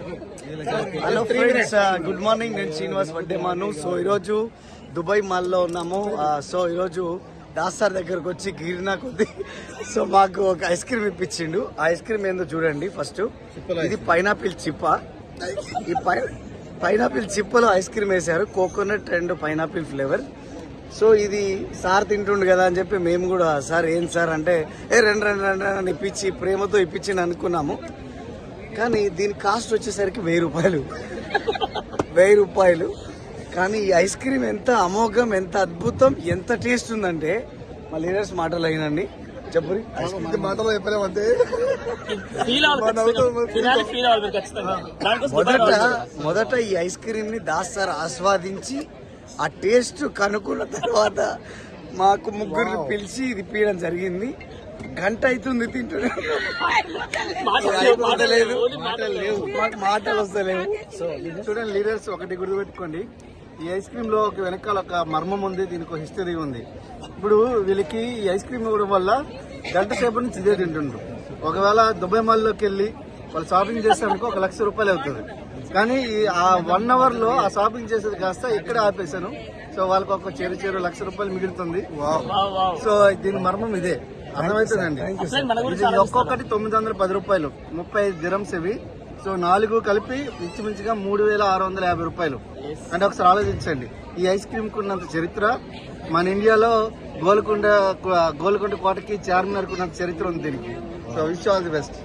Hello friends good morning నేను Srinivas Vaddemanu. So ఈరోజు Dubai మాల్లో ఉన్నాము. Uh, సో ఈరోజు దాస్తార్ దగ్గరకు వచ్చి గిరినా కొద్ది సో మాకు ఒక ఐస్ క్రీమ్ ఇప్పించిండు. ఆ ఐస్ క్రీమ్ ఏందో చూడండి ఫస్ట్ ఇది పైనాపిల్ చిప్ప. ఈ పై పైనాపిల్ చిప్పలో ఐస్ క్రీమ్ వేశారు. Coconut and pineapple flavour. So ఇది సార్ తింటుండు కదా అని చెప్పి మేము కూడా సార్ ఏం సార్? అంటే ఏ రెండు రెండు రెండు ఇప్పించి ప్రేమతో ఇప్పించి అనుకున్నాము. కానీ దీని కాస్ట్ వచ్చేసరికి వెయ్యి రూపాయలు. వెయ్యి రూపాయలు. కానీ ఈ ఐస్ క్రీమ్ ఎంత అమోఘం ఎంత అద్భుతం ఎంత టేస్ట్ ఉందంటే మా లీడర్స్ మాటలు అయినండి. చెప్పరి మాటలో చెప్పలేమంటే మొదట. మొదట ఈ ఐస్ క్రీమ్ని దాస్తారు ఆస్వాదించి ఆ టేస్ట్ కనుక్కున్న తర్వాత మాకు ముగ్గురిని పిలిచి ఇది పీయడం జరిగింది. గంట అవుతుంది తింటున్నా. మాకు మాటలు వస్తలేవు సో చూడండి లీడర్స్ ఒకటి గుర్తుపెట్టుకోండి. ఈ ఐస్ క్రీమ్లో ఒక వెనకాల ఒక మర్మం ఉంది దీనికి ఒక హిస్టరీ ఉంది. ఇప్పుడు వీళ్ళకి ఈ ఐస్ క్రీమ్ ఇవ్వడం వల్ల గంట సేపు నుంచి ఇదే తింటుండ్రు. ఒకవేళ దుబాయ్ మాల్లోకి వెళ్ళి వాళ్ళు షాపింగ్ చేసేందుకు ఒక లక్ష రూపాయలు అవుతుంది. కానీ ఈ ఆ వన్ అవర్లో ఆ షాపింగ్ చేసేది కాస్త ఇక్కడే ఆపేశాను. సో వాళ్ళకి ఒక చేరు చేరు లక్ష రూపాయలు మిగులుతుంది. సో దీని మర్మం ఇదే. అర్థమవుతుందండి. ఒక్కొక్కటి తొమ్మిది వందల పది రూపాయలు. ముప్పై ఐదు దిరమ్స్ ఇవి. సో నాలుగు కలిపి ఇంచుమించుగా మూడు వేల ఆరు వందల యాభై రూపాయలు. అంటే ఒకసారి ఆలోచించండి. ఈ ఐస్ క్రీమ్ కున్నంత చరిత్ర మన ఇండియాలో గోల్కొండ గోల్కొండ కోటకి చార్మినార్ కున్నంత చరిత్ర ఉంది దీనికి. So wish all the best